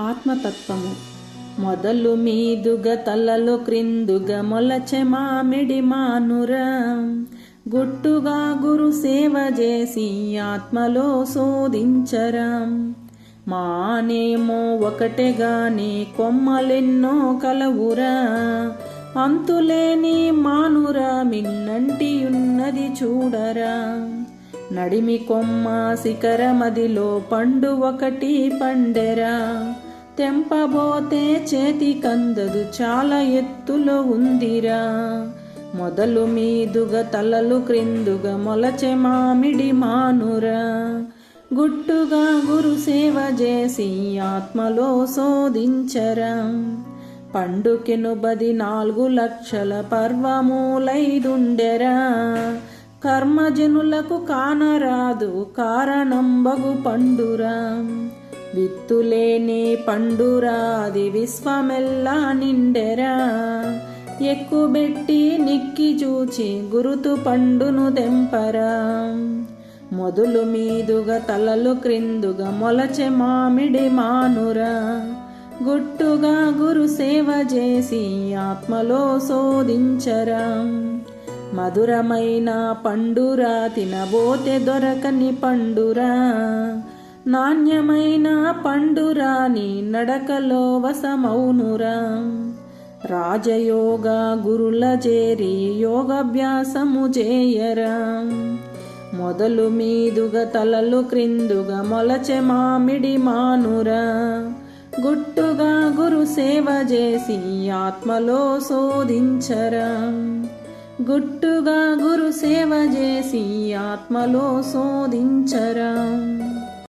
ఆత్మతత్వము. మొదలు మీదుగా తలలో క్రిందుగా మొలచె మామిడి మానురా. గుట్టుగా గురు సేవ చేసి ఆత్మలో శోధించరా. మానేమో ఒకటేగాని కొమ్మలెన్నో కలవురా. అంతులేని మానురా మిన్నంటి ఉన్నది చూడరా. నడిమి కొమ్మ శిఖరమదిలో పండు ఒకటి పండెరా. తెంపబోతే చేతి కందదు చాలా ఎత్తులో ఉందిరా. మొదలు మీదుగా తలలు క్రిందుగా మొలచె మామిడి మానురా. గుట్టుగా గురు సేవ చేసి ఆత్మలో శోధించరా. పండుకెను బది నాలుగు లక్షల పర్వమూలైదుండెరా. కర్మజనులకు కానరాదు కారణంబగు పండురా. విత్తులేని పండురాది విశ్వమెల్లా నిండెరా. ఎక్కుబెట్టి నిక్కి చూచి గురుతు పండును దెంపరా మొదలు మీదుగా తలలు క్రిందుగా మొలచె మామిడి మానురా. గుట్టుగా గురు సేవ చేసి ఆత్మలో శోధించరా. మధురమైన పండురా తినబోతే దొరకని పండురా. నాణ్యమైన పండురాని నడకలో వసమౌనురా రాజయోగ గురుల చేరి యోగాభ్యాసము చేయరా. మొదలు మీదుగా తలలు క్రిందుగా మొలచె మామిడి మానురా. గుట్టుగా గురు సేవ చేసి ఆత్మలో శోధించరా. గుట్టుగా గురు సేవ చేసి ఆత్మలో శోధించరా.